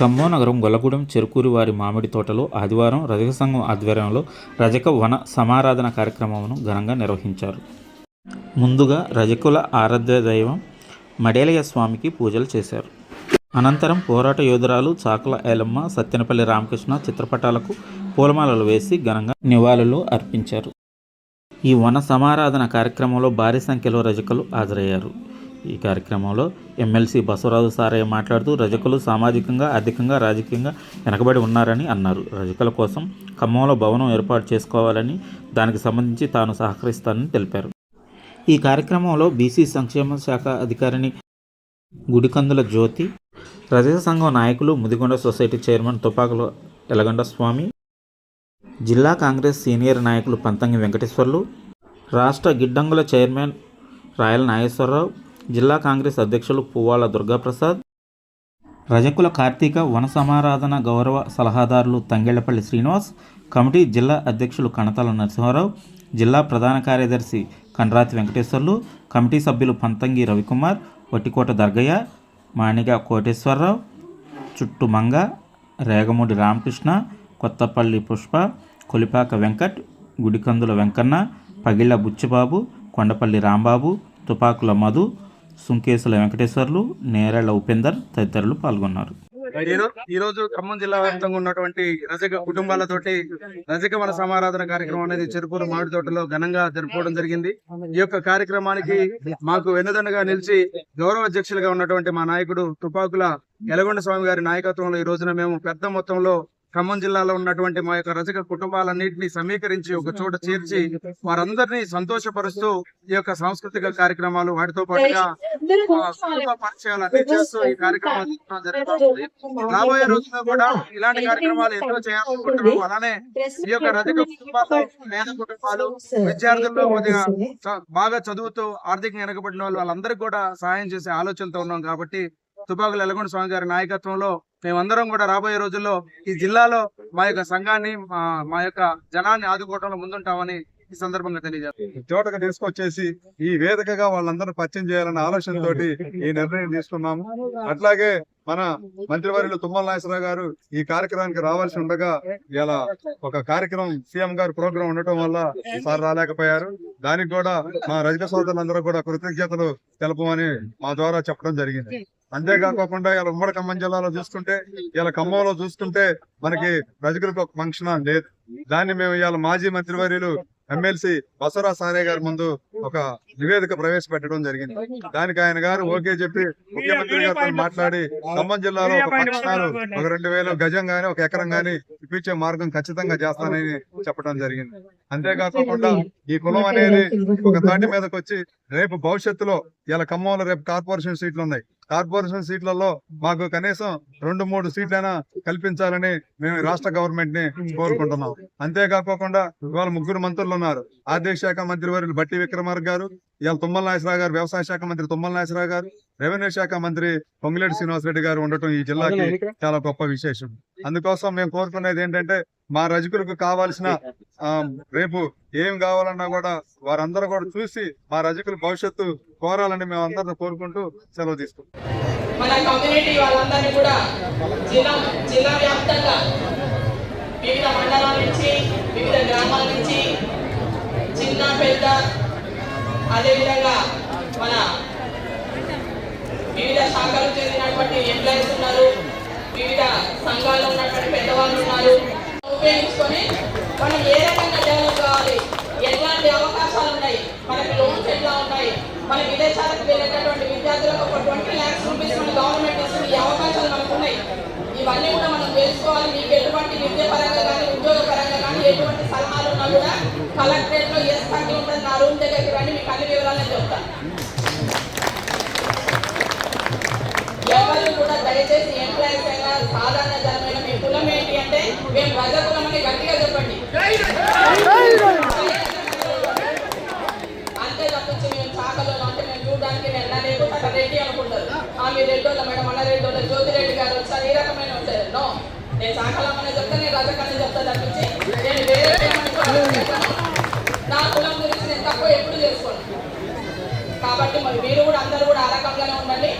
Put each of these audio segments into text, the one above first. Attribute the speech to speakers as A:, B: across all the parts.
A: ఖమ్మం నగరం గొల్లగూడెం చెరుకూరు వారి మామిడి తోటలో ఆదివారం రజక సంఘం ఆధ్వర్యంలో రజక వన సమారాధన కార్యక్రమమును ఘనంగా నిర్వహించారు. ముందుగా రజకుల ఆరాధ్య దైవం మడేలయ్య స్వామికి పూజలు చేశారు. అనంతరం పోరాట యోధురాలు చాకల ఏలమ్మ సత్యనపల్లి రామకృష్ణ చిత్రపటాలకు పూలమాలలు వేసి ఘనంగా నివాళులు అర్పించారు. ఈ వన సమారాధన కార్యక్రమంలో భారీ సంఖ్యలో రజకులు హాజరయ్యారు. ఈ కార్యక్రమంలో ఎమ్మెల్సీ బసవరాజు సారయ్య మాట్లాడుతూ రజకులు సామాజికంగా ఆర్థికంగా రాజకీయంగా వెనకబడి ఉన్నారని అన్నారు. రజకుల కోసం ఖమ్మంలో భవనం ఏర్పాటు చేసుకోవాలని దానికి సంబంధించి తాను సహకరిస్తానని తెలిపారు. ఈ కార్యక్రమంలో బీసీ సంక్షేమ శాఖ అధికారిని గుడికందుల జ్యోతి రజక సంఘం నాయకులు ముదిగొండ సొసైటీ చైర్మన్ తుపాకుల ఎలగండ స్వామి జిల్లా కాంగ్రెస్ సీనియర్ నాయకులు పంతంగి వెంకటేశ్వర్లు రాష్ట్ర గిడ్డంగుల చైర్మన్ రాయల నాగేశ్వరరావు జిల్లా కాంగ్రెస్ అధ్యక్షులు పువ్వాల దుర్గాప్రసాద్ రజకుల కార్తీక వన సమారాధన గౌరవ సలహాదారులు తంగెళ్ళపల్లి శ్రీనివాస్ కమిటీ జిల్లా అధ్యక్షులు కణతాల నరసింహారావు జిల్లా ప్రధాన కార్యదర్శి కండ్రాతి వెంకటేశ్వర్లు కమిటీ సభ్యులు పంతంగి రవికుమార్ వట్టికోట దర్గయ్య మాణిగ కోటేశ్వరరావు చుట్టు మంగ రేగమూడి రామకృష్ణ కొత్తపల్లి పుష్ప కొలిపాక వెంకట్ గుడికందుల వెంకన్న పగిళ్ళ బుచ్చిబాబు కొండపల్లి రాంబాబు తుపాకుల మధు సుంకేసుల వెంకటేశ్వర్లు నేరేళ్ళ ఉపేందర్ తదితరులు పాల్గొన్నారు.
B: ఈ రోజు ఖమ్మం జిల్లా వ్యాప్తంగా ఉన్నటువంటి రజక కుటుంబాలతోటి రజక వన సమారాధన కార్యక్రమం అనేది చెరుకూరు మామిడి తోటలో ఘనంగా జరుపుకోవడం జరిగింది. ఈ యొక్క కార్యక్రమానికి మాకు వెన్నుదన్నుగా నిలిచి గౌరవ అధ్యక్షులుగా ఉన్నటువంటి మా నాయకుడు తుపాకుల ఎలగొండ స్వామి గారి నాయకత్వంలో ఈ రోజున మేము పెద్ద మొత్తంలో ఖమ్మం జిల్లాలో ఉన్నటువంటి మా యొక్క రజక కుటుంబాలన్నింటినీ సమీకరించి ఒక చోట చేర్చి వారందరినీ సంతోషపరుస్తూ ఈ యొక్క సాంస్కృతిక కార్యక్రమాలు వాటితో పాటుగా పరిచయాలు అన్ని చేస్తూ ఈ కార్యక్రమాలు జరుగుతుంది. రాబోయే రోజుల్లో కూడా ఇలాంటి కార్యక్రమాలు ఎన్నో చేయాలనుకుంటున్నాం అలానే ఈ యొక్క రజక కుటుంబాలు పేద కుటుంబాలు విద్యార్థుల్లో కొద్దిగా బాగా చదువుతూ ఆర్థికంగా వెనకబడిన వాళ్ళు వాళ్ళందరికీ కూడా సహాయం చేసే ఆలోచనతో ఉన్నాం కాబట్టి తుపాకుల ఎల్లగొండ స్వామి గారి నాయకత్వంలో మేమందరం కూడా రాబోయే రోజుల్లో ఈ జిల్లాలో మా యొక్క సంఘాన్ని మా యొక్క జనాన్ని ఆదుకోవడంలో ముందుంటామని ఈ సందర్భంగా తెలియజేస్తాం.
C: చోటగా తీసుకొచ్చేసి ఈ వేదికగా వాళ్ళందరూ పరిచయం చేయాలన్న ఆలోచనతో ఈ నిర్ణయం తీసుకున్నాము. అట్లాగే మన మంత్రివర్యులు తుమ్మల నాగేశ్వరరావు గారు ఈ కార్యక్రమానికి రావాల్సి ఉండగా ఇలా ఒక కార్యక్రమం సీఎం గారు ప్రోగ్రాం ఉండటం వల్ల సార్ రాలేకపోయారు. దానికి కూడా మా రజక సోదరులందరూ కూడా కృతజ్ఞతలు తెలపమని మా ద్వారా చెప్పడం జరిగింది. అంతేకాకుండా ఇలా ఉమ్మడి ఖమ్మం జిల్లాలో చూసుకుంటే ఇలా ఖమ్మంలో చూసుకుంటే మనకి ప్రజలకు ఒక ఫంక్షన్ లేదు దాన్ని మేము ఇవాళ మాజీ మంత్రివర్యులు ఎమ్మెల్సీ బసవరాజ్ సారే గారి ముందు ఒక నివేదిక ప్రవేశపెట్టడం జరిగింది. దానికి ఆయన గారు ఓకే చెప్పి ముఖ్యమంత్రి గారితో మాట్లాడి ఖమ్మం జిల్లాలో ఒక పక్షాలు ఒక రెండు వేలు గజం గాని ఒక ఎకరం గాని ఇప్పించే మార్గం ఖచ్చితంగా చేస్తానని చెప్పడం జరిగింది. అంతేకాకుండా ఈ కులం అనేది ఒక తాటి మీదకి వచ్చి రేపు భవిష్యత్తులో ఇలా ఖమ్మంలో రేపు కార్పొరేషన్ సీట్లు ఉన్నాయి. కార్పొరేషన్ సీట్లలో మాకు కనీసం రెండు మూడు సీట్లైనా కల్పించాలని మేము రాష్ట్ర గవర్నమెంట్ని కోరుకుంటున్నాం. అంతేకాకుండా ఇవాళ ముగ్గురు మంత్రులు ఉన్నారు. ఆర్థిక శాఖ మంత్రి వారు బట్టి విక్రమార్క గారు ఇవాళ తుమ్మల నాగేశ్వరరావు గారు వ్యవసాయ శాఖ మంత్రి తుమ్మల నాగేశ్వరరావు గారు రెవెన్యూ శాఖ మంత్రి పొంగిలేటి శ్రీనివాసరెడ్డి గారు ఉండటం ఈ జిల్లాకి చాలా గొప్ప విశేషం. అందుకోసం మేము కోరుకునేది ఏంటంటే మా రజకులకు కావాల్సిన ఆ, రేపు ఏం కావాలన్నా కూడా వారందరూ కూడా చూసి మా రజకుల భవిష్యత్తు కోరాలని మేము అందరితో కోరుకుంటూ సెలవు తీసుకుంటాం
D: మన కమ్యూనిటీ వాళ్ళందరినీ కూడా జిల్లా జిల్లా వ్యాప్తంగా వివిధ మండలాల నుంచి వివిధ గ్రామాల నుంచి చిన్న పెద్ద అదేవిధంగా మన వివిధ శాఖలకు చెందినటువంటి ఎంప్లాయీస్ ఉన్నారు వివిధ సంఘాల్లో ఉన్నటువంటి పెద్దవాళ్ళు ఉన్నారు. ఉపయోగించుకొని మనం ఏ రకంగా డెవలప్ కావాలి? ఎట్లాంటి అవకాశాలు ఉన్నాయి? మనకి లోన్స్ ఎట్లా ఉన్నాయి? మన విదేశాలకు వెళ్ళేటటువంటి విద్యార్థులకు ఒక ట్వంటీ ల్యాక్స్ రూపీస్ మన గవర్నమెంట్ ఇస్తుంది. ఈ అవకాశాలు మనకు ఉన్నాయి. ఇవన్నీ కూడా మనం తెలుసుకోవాలి. మీకు ఎటువంటి విద్య పరంగా కానీ ఉద్యోగ పరంగా కానీ ఎటువంటి సలహాలు ఉన్నా కూడా కలెక్టరేట్లో ఆ మీ రెడ్డోళ్ళ మేడం అన్న రెడ్డోళ్ళ జ్యోతి రెడ్డి గారు వచ్చారు ఏ రకమైన ఉంటారు? నో. నేను చాకలమ్మనే చెప్తా నేను రజకనే చెప్తా తప్పించి నేను వేరే నా కులం గురించి నేను తక్కువ ఎప్పుడు చేసుకోను కాబట్టి మరి మీరు కూడా అందరూ కూడా ఆ రకంగానే ఉండండి.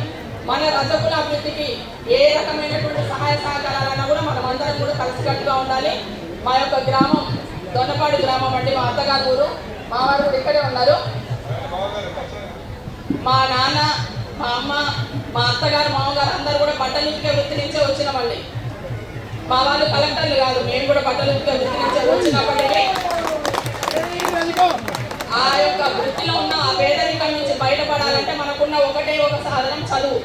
D: మన రజకుల అభివృద్ధికి ఏ రకమైనటువంటి సహాయ సహకారాలన్నా కూడా మనం అందరం కూడా కలిసికట్టుగా ఉండాలి. మా యొక్క గ్రామం దొన్నపాడు గ్రామం అండి మా అత్తగారు ఊరు. మా వారు కూడా ఇక్కడే ఉన్నారు. మా నాన్న మా అమ్మ మా అత్తగారు మామగారు అందరూ కూడా బట్టలు ఉతికే వృత్తి నుంచే వచ్చినామండి మా వాళ్ళు కలెక్టర్లు కాదు మేము కూడా బట్టలు ఉతికే వృత్తి నుంచే వచ్చినప్పటికీ ఆ యొక్క వృత్తిలో ఉన్న ఆ పేదరికం నుంచి బయటపడాలంటే మనకున్న ఒకటే ఒక సాధనం చదువు.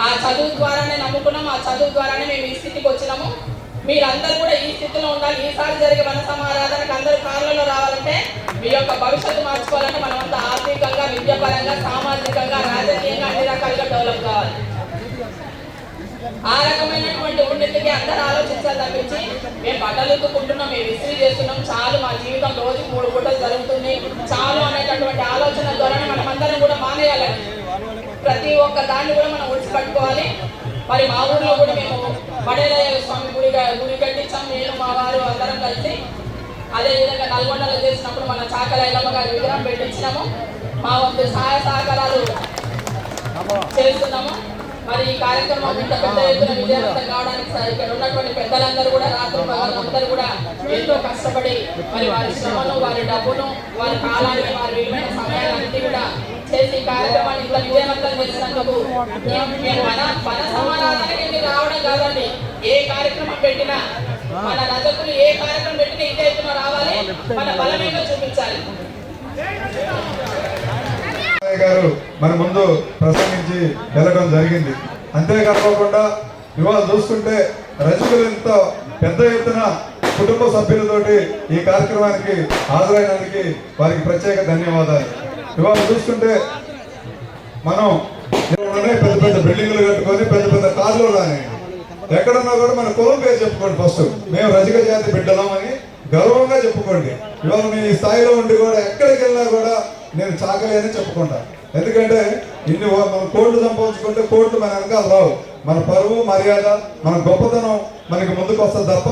D: ఆ చదువు ద్వారానే నమ్ముకున్నాం ఆ చదువు ద్వారానే మేము ఈ స్థితికి వచ్చినాము. మీరందరూ కూడా ఈ స్థితిలో ఉండాలి. ఈసారి జరిగే వన సమారాధనకు అందరూ కార్లలో రావాలంటే మీ యొక్క భవిష్యత్తు మార్చుకోవాలంటే మనమంతా ఆర్థికంగా విద్యాపరంగా సామాజికంగా రాజకీయంగా అన్ని రకాలుగా డెవలప్ కావాలి. ఆ రకమైనటువంటి ఉన్నతికి అందరూ ఆలోచించాలి తప్పించి మేము బట్టలు ఎత్తుకుంటున్నాం మేము విసిరి చేస్తున్నాం చాలు మా జీవితం రోజు మూడు పూటలు జరుగుతుంది. చాలు అనేటటువంటి ఆలోచన ద్వారా మనం అందరం కూడా మానేయాలండి ప్రతి ఒక్క దాన్ని కూడా మనం ఉడిచి పట్టుకోవాలి మరి మా ఊర్లో కూడా మేము పడేలయ్య స్వామి గుడి గుడి కట్టించాం. నేను మా వారు అందరం కలిసి అదే విధంగా నల్గొండలో చేసినప్పుడు మన చాకల ఎల్లమ్మ గారి విగ్రహం పెట్టించినాము. మా వంతు సహాయ సహకారాలు చేస్తున్నాము. మరి ఈ కార్యక్రమం ఇంత పెద్ద ఎత్తున విజయవంతం కావడానికి ఇక్కడ ఉన్నటువంటి పెద్దలందరూ కూడా రాత్రి పగలందరూ కూడా ఎంతో కష్టపడి మరి వారి శ్రమను వారి డబ్బును వారి కాలాన్ని వారి విలువైన సమయాలన్నిటి కూడా చేసి ఈ కార్యక్రమాన్ని ఇంత విజయవంతం చేసినందుకు మన మన సమాధానానికి రావడం కాదండి. ఏ కార్యక్రమం పెట్టినా మన రజకులు ఏ కార్యక్రమం పెట్టినా ఇంత ఎత్తున రావాలి? మన చూపించాలి.
C: గారు మన ముందు ప్రసంగించి వెళ్ళడం జరిగింది. అంతేకాకుండా ఇవాళ చూస్తుంటే రజకులు ఇంత పెద్ద ఎత్తున కుటుంబ సభ్యులతోటి ఈ కార్యక్రమానికి హాజరైనందుకు వారికి ప్రత్యేక ధన్యవాదాలు. ఇవాళ చూస్తుంటే మనం పెద్ద పెద్ద బిల్డింగులు కట్టుకొని పెద్ద పెద్ద కార్లు రాని ఎక్కడున్నా కూడా మన కులం పేరు చెప్పుకోండి ఫస్ట్ మేము రజక జాతి బిడ్డలం అని గౌరవంగా చెప్పుకోండి. ఇవాళ నేను ఈ స్థాయిలో ఉండి కూడా ఎక్కడికి వెళ్ళినా కూడా నేను చాకలేదని చెప్పుకుంటా. ఎందుకంటే ఇన్ని మనం కోట్లు సంపాదించుకుంటే కోట్లు మన వెనకాల రావు. మన పరువు మర్యాద మన గొప్పతనం మనకి ముందుకు వస్తుంది తప్ప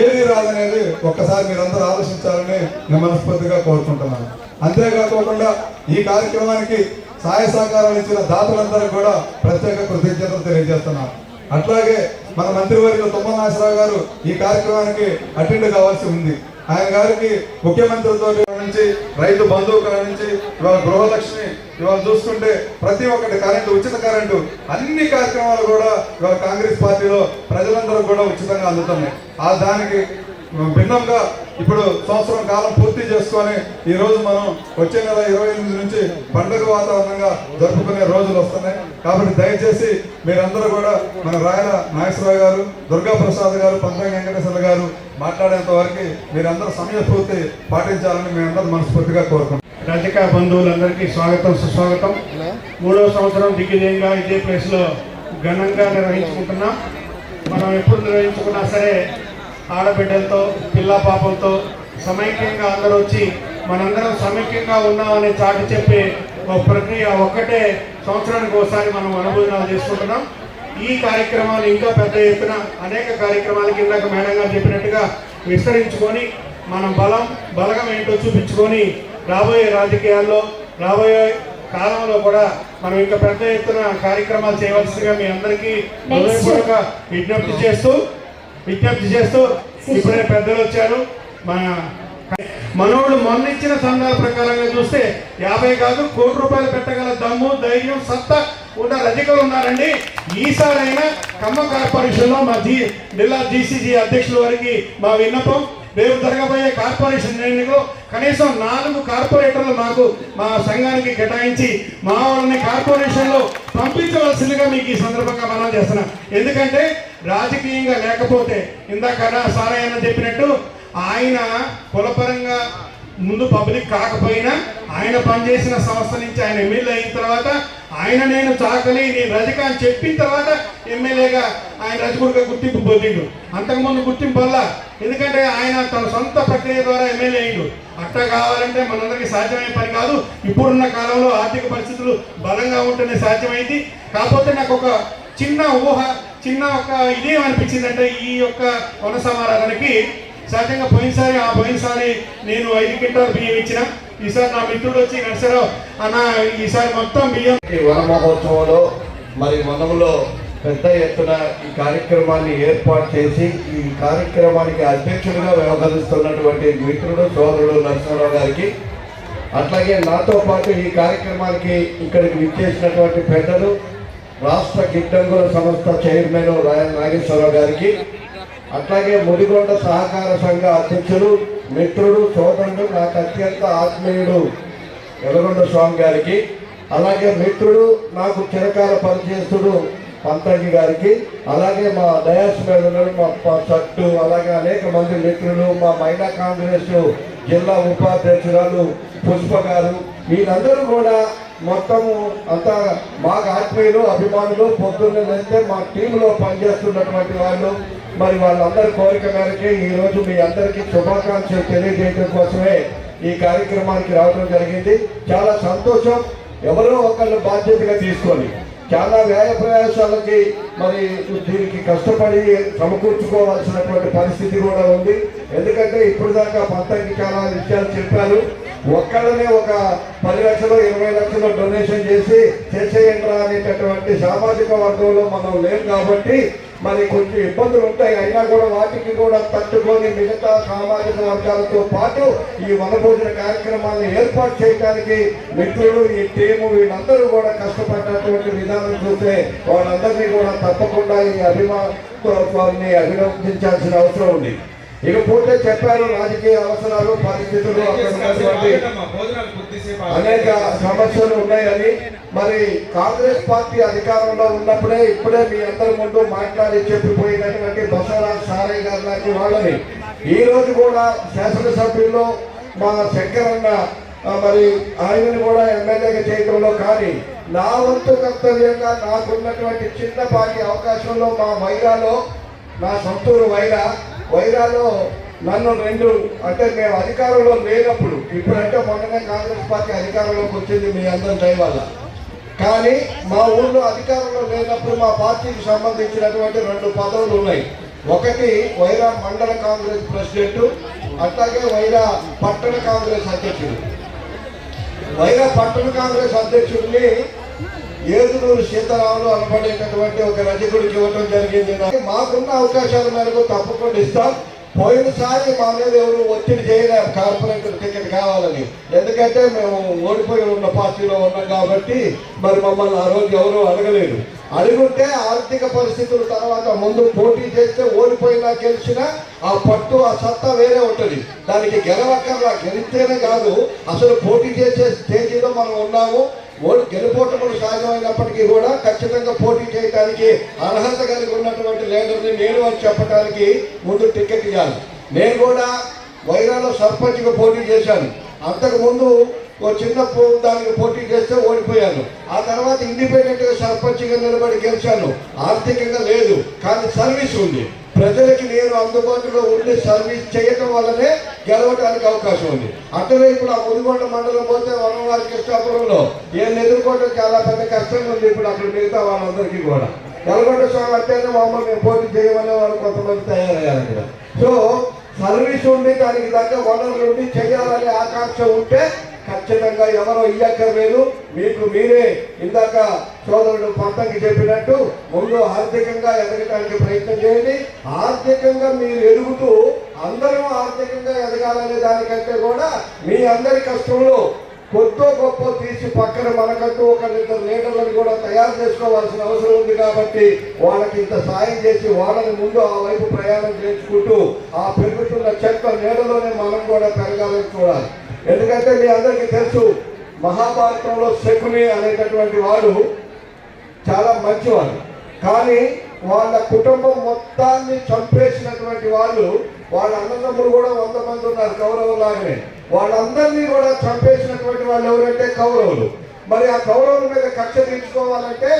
C: ఏది రాదనేది ఒక్కసారి మీరందరూ ఆలోచించాలని నేను మనస్ఫూర్తిగా కోరుకుంటున్నాను. అంతేకాకుండా ఈ కార్యక్రమానికి సహాయ సహకారాలు ఇచ్చిన దాతలందరూ కూడా ప్రత్యేక కృతజ్ఞతలు తెలియజేస్తున్నాను. అట్లాగే మన మంత్రివర్యులు తుమ్మల నాగేశ్వరరావు గారు ఈ కార్యక్రమానికి అటెండ్ కావాల్సి ఉంది. ఆయన గారికి ముఖ్యమంత్రితో నుంచి రైతు బంధువుల నుంచి ఇవాళ గృహలక్ష్మి ఇవాళ చూసుకుంటే ప్రతి ఒక్కటి కరెంటు ఉచిత కరెంటు అన్ని కార్యక్రమాలు కూడా ఇవాళ కాంగ్రెస్ పార్టీలో ప్రజలందరూ కూడా ఉచితంగా అందుతున్నాయి. ఆ దానికి భిన్నంగా ఇప్పుడు సంవత్సరం కాలం పూర్తి చేసుకొని ఈ రోజు మనం వచ్చే నెల ఇరవై ఎనిమిది నుంచి పండుగ వాతావరణంగా జరుపుకునే రోజులు వస్తున్నాయి. కాబట్టి దయచేసి మీరందరూ కూడా మన రాయల నాగేశ్వరరావు గారు దుర్గా ప్రసాద్ గారు పంతొమ్మిది వెంకటేశ్వర గారు మాట్లాడేంత వరకు మీరందరూ సమయస్ఫూర్తి పాటించాలని మేమందరూ మనస్ఫూర్తిగా కోరుకుంటున్నాం.
E: రజక బంధువులందరికీ స్వాగతం సుస్వాగతం. మూడవ సంవత్సరం దిగ్విజయంగా ఇదే ప్లేస్లో ఘనంగా నిర్వహించుకుంటున్నాం. మనం ఎప్పుడు నిర్వహించుకున్నా సరే ఆడబిడ్డలతో పిల్ల పాపలతో సమైక్యంగా అందరూ వచ్చి మనందరం సమైక్యంగా ఉన్నామని చాటి చెప్పే ఒక ప్రక్రియ ఒక్కటే సంవత్సరానికి ఒకసారి మనం అనుభవాలు చేసుకుంటున్నాం. ఈ కార్యక్రమాలు ఇంకా పెద్ద ఎత్తున అనేక కార్యక్రమాల కింద మేడం గారు చెప్పినట్టుగా విస్తరించుకొని మనం బలం బలగం ఏంటో చూపించుకొని రాబోయే రాజకీయాల్లో రాబోయే కాలంలో కూడా మనం ఇంకా పెద్ద ఎత్తున కార్యక్రమాలు చేయవలసిందిగా మీ అందరికీ హృదయపూర్వక విజ్ఞప్తి చేస్తూ విజ్ఞప్తి చేస్తూ ఇప్పుడే పెద్దలు వచ్చారు. మన మనోడు మొన్న ఇచ్చిన సంఘాల ప్రకారంగా చూస్తే యాభై కాదు కోటి రూపాయలు పెట్టగల దమ్ము ధైర్యం సత్తా కూడా రజకులు ఉన్నారండి. ఈసారైనా ఖమ్మ కార్పొరేషన్లో మా జీ జిల్లా జీసీజీ అధ్యక్షుల వారికి మా విన్నపం రేపు జరగబోయే కార్పొరేషన్ ఎన్నికలో కనీసం నాలుగు కార్పొరేటర్లు మాకు మా సంఘానికి కేటాయించి మా వాళ్ళని కార్పొరేషన్లో పంపించవలసిందిగా మీకు ఈ సందర్భంగా మనం చేస్తున్నాం. ఎందుకంటే రాజకీయంగా లేకపోతే ఇందాక సారాయణ చెప్పినట్టు ఆయన కులపరంగా ముందు పబ్లిక్ కాకపోయినా ఆయన పనిచేసిన సంస్థ నుంచి ఆయన ఎమ్మెల్యే అయిన తర్వాత ఆయన నేను చాకలి నేను రజక అని చెప్పిన తర్వాత ఎమ్మెల్యేగా ఆయన రజకుడిగా గుర్తింపు పొందిండు. అంతకుముందు గుర్తింపు వల్ల ఎందుకంటే ఆయన తన సొంత ప్రక్రియ ద్వారా ఎమ్మెల్యే అయిండు. అట్లా కావాలంటే మనందరికీ సాధ్యమయ్యే పని కాదు. ఇప్పుడున్న కాలంలో ఆర్థిక పరిస్థితులు బలంగా ఉంటేనే సాధ్యమైంది. కాకపోతే నాకు ఒక చిన్న ఊహ చిన్న ఒక ఇదేం అనిపించిందంటే ఈ యొక్క వన సహజంగా పోయినసారి ఆ పోయినసారి నేను ఐదు క్వింటాల్ బియ్యం ఇచ్చిన. ఈసారి నా మిత్రుడు వచ్చి నర్సరావు అన్న ఈసారి మొత్తం బియ్యం.
F: ఈ వన మహోత్సవంలో మరి వనంలో పెద్ద ఎత్తున ఈ కార్యక్రమాన్ని ఏర్పాటు చేసి ఈ కార్యక్రమానికి అధ్యక్షుడిగా వ్యవహరిస్తున్నటువంటి మిత్రుడు సోదరుడు నరసింహరావు గారికి అట్లాగే నాతో పాటు ఈ కార్యక్రమానికి ఇక్కడికి విచ్చేసినటువంటి పెద్దలు రాష్ట్ర గిడ్డంగుల సంస్థ చైర్మన్ నాగేశ్వరరావు గారికి అట్లాగే ముదిగొండ సహకార సంఘ అధ్యక్షులు మిత్రుడు సోదరుడు నాకు అత్యంత ఆత్మీయుడు ఎలగొండ స్వామి గారికి అలాగే మిత్రుడు నాకు చిరకాల పరిచయస్తుడు పంతగి గారికి అలాగే మా డయాస్ మీద మా చట్టు అలాగే అనేక మంది మిత్రులు మా మహిళా కాంగ్రెస్ జిల్లా ఉపాధ్యక్షురాలు పుష్ప గారు వీళ్ళందరూ కూడా మొత్తము అంతా మాకు ఆత్మీయులు అభిమానులు పొద్దున్నే మా టీంలో పనిచేస్తున్నటువంటి వాళ్ళు మరి వాళ్ళందరి కోరిక మేరకే ఈరోజు మీ అందరికీ శుభాకాంక్షలు తెలియజేయడం కోసమే ఈ కార్యక్రమానికి రావడం జరిగింది. చాలా సంతోషం. ఎవరో ఒకళ్ళు బాధ్యతగా తీసుకొని చాలా వ్యాయ ప్రయాసాలకి మరి దీనికి కష్టపడి సమకూర్చుకోవాల్సినటువంటి పరిస్థితి కూడా ఉంది. ఎందుకంటే ఇప్పుడు దాకా పంతకి చాలా విషయాలు చెప్పారు. ఒక్కళ్ళనే ఒక పది లక్షలు ఇరవై లక్షలు డొనేషన్ చేసి చేసేయండి అనేటటువంటి సామాజిక వర్గంలో మనం లేం కాబట్టి మరి కొంచెం ఇబ్బందులు ఉంటాయి. అయినా కూడా వాటికి కూడా తట్టుకొని మిగతా సామాజిక వర్గాలతో పాటు ఈ వనభోజన కార్యక్రమాన్ని ఏర్పాటు చేయడానికి మిత్రులు ఈ టీము వీళ్ళందరూ కూడా కష్టపడినటువంటి విధానం చూస్తే వాళ్ళందరినీ కూడా తప్పకుండా ఈ అభిమాని అభినందించాల్సిన అవసరం ఉంది. ఇకపోతే చెప్పారు రాజకీయ అవసరాలు పరిస్థితులు అనేక సమస్యలు ఉన్నాయని మరి కాంగ్రెస్ పార్టీ అధికారంలో ఉన్నప్పుడే ఇప్పుడే మీ అందరి ముందు మాట్లాడి చెప్పిపోయినటువంటి బసవరాజ్ సారయ్య గారు లాంటి వాళ్ళని ఈ రోజు కూడా శాసనసభ్యుల్లో మా శంకరన్న మరి ఆయనని కూడా ఎమ్మెల్యేగా చేయడంలో కానీ నా వంతు కర్తవ్యంగా నాకున్నటువంటి చిన్నపాటి అవకాశంలో మా వైరాలో నా సొంతూరు వైరా వైరాలో నన్ను రెండు అంటే మేము అధికారంలో లేనప్పుడు ఇప్పుడంటే మొన్ననే కాంగ్రెస్ పార్టీ అధికారంలోకి వచ్చింది మీ అందరి దయ వల్ల. కానీ మా ఊళ్ళో అధికారంలో లేనప్పుడు మా పార్టీకి సంబంధించినటువంటి రెండు పదవులు ఉన్నాయి. ఒకటి వైరా మండల కాంగ్రెస్ ప్రెసిడెంట్ అట్లాగే వైరా పట్టణ కాంగ్రెస్ అధ్యక్షుడు. వైరా పట్టణ కాంగ్రెస్ అధ్యక్షుడిని ఏదునూరు సీతారాములు అనబడేటటువంటి ఒక రజకుడికి ఇవ్వడం జరిగింది. నాకు మాకున్న అవకాశాల మేరకు తప్పకుండా ఇస్తాం. పోయినసారి మా మీద ఎవరు ఒత్తిడి చేయలేరు కార్పొరేటర్ టికెట్ కావాలని. ఎందుకంటే మేము ఓడిపోయి ఉన్న పార్టీలో ఉన్నాం కాబట్టి మరి మమ్మల్ని ఆ రోజు ఎవరు అడగలేదు. అడుగుంటే ఆర్థిక పరిస్థితుల తర్వాత ముందు పోటీ చేస్తే ఓడిపోయినా గెలిచినా ఆ పట్టు ఆ సత్తా వేరే ఉంటుంది. దానికి గెలవక్కర్లా. గెలిస్తేనే కాదు. అసలు పోటీ చేసే స్టేజీలో మనం ఉన్నాము. ఓడి గెలుపోటములు సాధ్యమైనప్పటికీ కూడా ఖచ్చితంగా పోటీ చేయడానికి అర్హత కలిగి ఉన్నటువంటి లీడర్ని నేను అని చెప్పడానికి ముందు టికెట్ ఇవ్వాలి నేను కూడా వైరాలో సర్పంచ్గా పోటీ చేశాను. అంతకుముందు ఒక ఓ చిన్న దానికి పోటీ చేస్తే ఓడిపోయాను. ఆ తర్వాత ఇండిపెండెంట్గా సర్పంచ్గా నిలబడి గెలిచాను. ఆర్థికంగా లేదు కానీ సర్వీస్ ఉంది. ప్రజలకి నేను అందుబాటులో ఉండి సర్వీస్ చేయటం వల్లనే గెలవడానికి అవకాశం ఉంది. అట్లనే ఇప్పుడు ఆ ముదిగొండ మండలం పోతే వనవారి కృష్ణాపురంలో ఏం ఎదుర్కోవడం చాలా పెద్ద కష్టంగా ఉంది ఇప్పుడు అక్కడ మిగతా వాళ్ళందరికీ కూడా. ఎలగొండ స్వామి అంటేనే మామూలు మేము పోటీ చేయమనే వాళ్ళు కొంతమంది తయారయ్యారు అక్కడ సో సర్వీస్ ఉండి దానికి తగ్గ వనరులు ఉండి చేయాలనే ఆకాంక్ష ఉంటే ఖచ్చితంగా ఎవరో ఇయ్యక్కర్లేదు మీకు మీరే ఇందాక సోదరుడు పంతంకి చెప్పినట్టు ముందు ఆర్థికంగా ఎదగడానికి ప్రయత్నం చేయండి. ఆర్థికంగా మీరు ఎదుగుతూ అందరూ ఆర్థికంగా ఎదగాలనే దానికంటే కూడా మీ అందరి కష్టంలో కొత్త గొప్ప తీసి పక్కన మనకంటూ ఒక ఇద్దరు లీడర్లను కూడా తయారు చేసుకోవాల్సిన అవసరం ఉంది కాబట్టి వాళ్ళకి ఇంత సాయం చేసి వాళ్ళని ముందు ఆ వైపు ప్రయాణం చేసుకుంటూ ఆ పెరుగుతున్న చెట్ల నీడలోనే మనం కూడా పెరగాలని చూడాలి. ఎందుకంటే మీ అందరికీ తెలుసు మహాభారతంలో శకుని అనేటటువంటి వాడు చాలా మంచివాడు. కానీ వాళ్ళ కుటుంబం మొత్తాన్ని చంపేసినటువంటి వాళ్ళు వాళ్ళ అన్నదమ్ములు కూడా వంద మంది ఉన్నారు కౌరవులాగానే వాళ్ళందరినీ కూడా చంపేసినటువంటి వాళ్ళు ఎవరంటే కౌరవులు. మరి ఆ కౌరవుల మీద కక్ష తీర్చుకోవాలంటే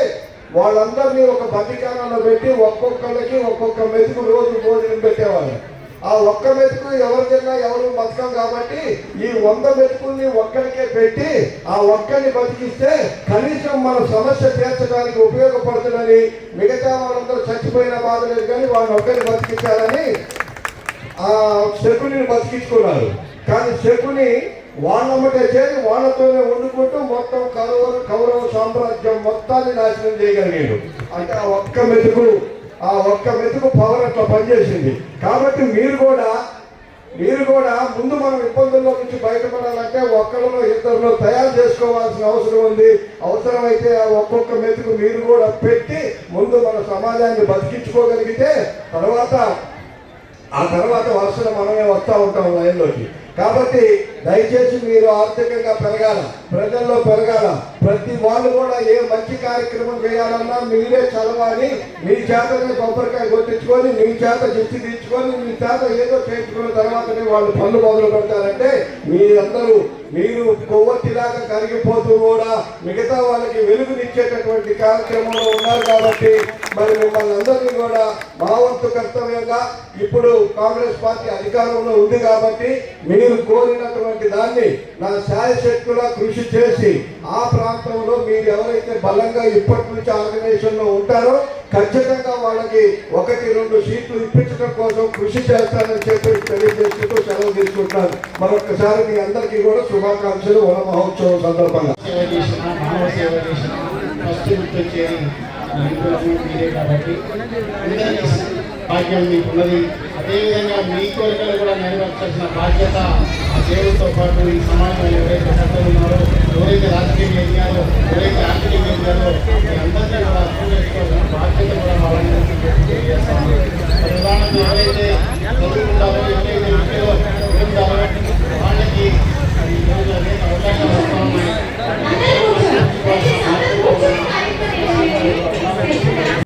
F: వాళ్ళందరినీ ఒక బతికానంలో పెట్టి ఒక్కొక్కరికి ఒక్కొక్క మెతుకు రోజు భోజనం పెట్టేవాళ్ళు. ఆ ఒక్క మెతుకు ఎవరికైనా ఎవరు బతకం కాబట్టి ఈ వంద మెతుకుల్ని ఒక్కరికే పెట్టి ఆ ఒక్కడిని బతికిస్తే కనీసం మన సమస్య తీర్చడానికి ఉపయోగపడుతుందని మిగతా వాళ్ళందరూ చచ్చిపోయిన బాధ లేదు కానీ వాళ్ళని ఒక్కరిని బతికించాలని ఆ శకుని బతికించుకున్నారు. కానీ శకుని వాళ్ళమ్మటే చేరి వాళ్ళతోనే వండుకుంటూ మొత్తం కౌరవ కౌరవ సామ్రాజ్యం మొత్తాన్ని నాశనం చేయగలిగాడు. అంటే ఆ ఒక్క మెతుకు ఆ ఒక్క మెతుకు పవర్ అట్లా పనిచేసింది. కాబట్టి మీరు కూడా మీరు కూడా ముందు మనం ఇబ్బందుల్లో నుంచి బయటపడాలంటే ఒక్కరిలో ఇద్దరిలో తయారు చేసుకోవాల్సిన అవసరం ఉంది. అవసరమైతే ఆ ఒక్కొక్క మెతుకు మీరు కూడా పెట్టి ముందు మన సమాజాన్ని బతికించుకోగలిగితే తర్వాత ఆ తర్వాత వరుసలో మనమే వస్తూ ఉంటాం లైన్లోకి. కాబట్టి దయచేసి మీరు ఆర్థికంగా పెరగాల. ప్రజల్లో పెరగాల. ప్రతి వాళ్ళు కూడా ఏ మంచి కార్యక్రమం చేయాలన్నా మీరే చదవాలి. మీ చేతనే కొబ్బరికాయ కొట్టించుకొని మీ చేత జిచ్చి తీర్చుకొని మీ చేత ఏదో చేయించుకున్న తర్వాతనే వాళ్ళు పనులు మొదలు పెడతారంటే మీరందరూ మీరు కొవ్వొత్తిలాగా కరిగిపోతూ కూడా మిగతా వాళ్ళకి వెలుగునిచ్చేటటువంటి కార్యక్రమంలో ఉన్నారు కాబట్టి మరి మిమ్మల్ని అందరినీ కూడా మా వంతు కర్తవ్యంగా ఇప్పుడు కాంగ్రెస్ పార్టీ అధికారంలో ఉంది కాబట్టి మీరు కోరినటువంటి దాన్ని నా శాయశక్తుల కృషి కృషి చేసి ఆ ప్రాంతంలో మీరు ఎవరైతే బలంగా ఇప్పటి నుంచి ఆర్గనైజేషన్లో ఉంటారో ఖచ్చితంగా వాళ్ళకి ఒకటి రెండు సీట్లు ఇప్పించడం కోసం కృషి చేస్తానని చెప్పి తెలియజేసుకుంటూ సెలవు తీసుకుంటున్నాను. మరొకసారి మీ అందరికీ కూడా శుభాకాంక్షలు వన మహోత్సవం సందర్భంగా.
G: ఫస్ట్ గుర్తొచ్చేది మీరే కాబట్టి. భాగ్యం మీకు ఉన్నది అదేవిధంగా మీ కోరికలు కూడా నెరవేర్చాల్సిన బాధ్యత ఆ దేవుడితో పాటు ఈ సమాజంలో ఎవరైతే సభ్యులు ఉన్నారో ఎవరైతే రాజకీయం ఎదిగారో ఎవరైతే ఆర్థికం ఎదిగారో అందరినీ కూడా అర్థం చేసుకోవాల్సిన బాధ్యత కూడా వాళ్ళని ప్రధానంగా ఎవరైతే చదువుకుంటారో ఎవరైతే విద్యలో ఉంటారో వాళ్ళకి అవకాశాలు వస్తూ ఉన్నాయి.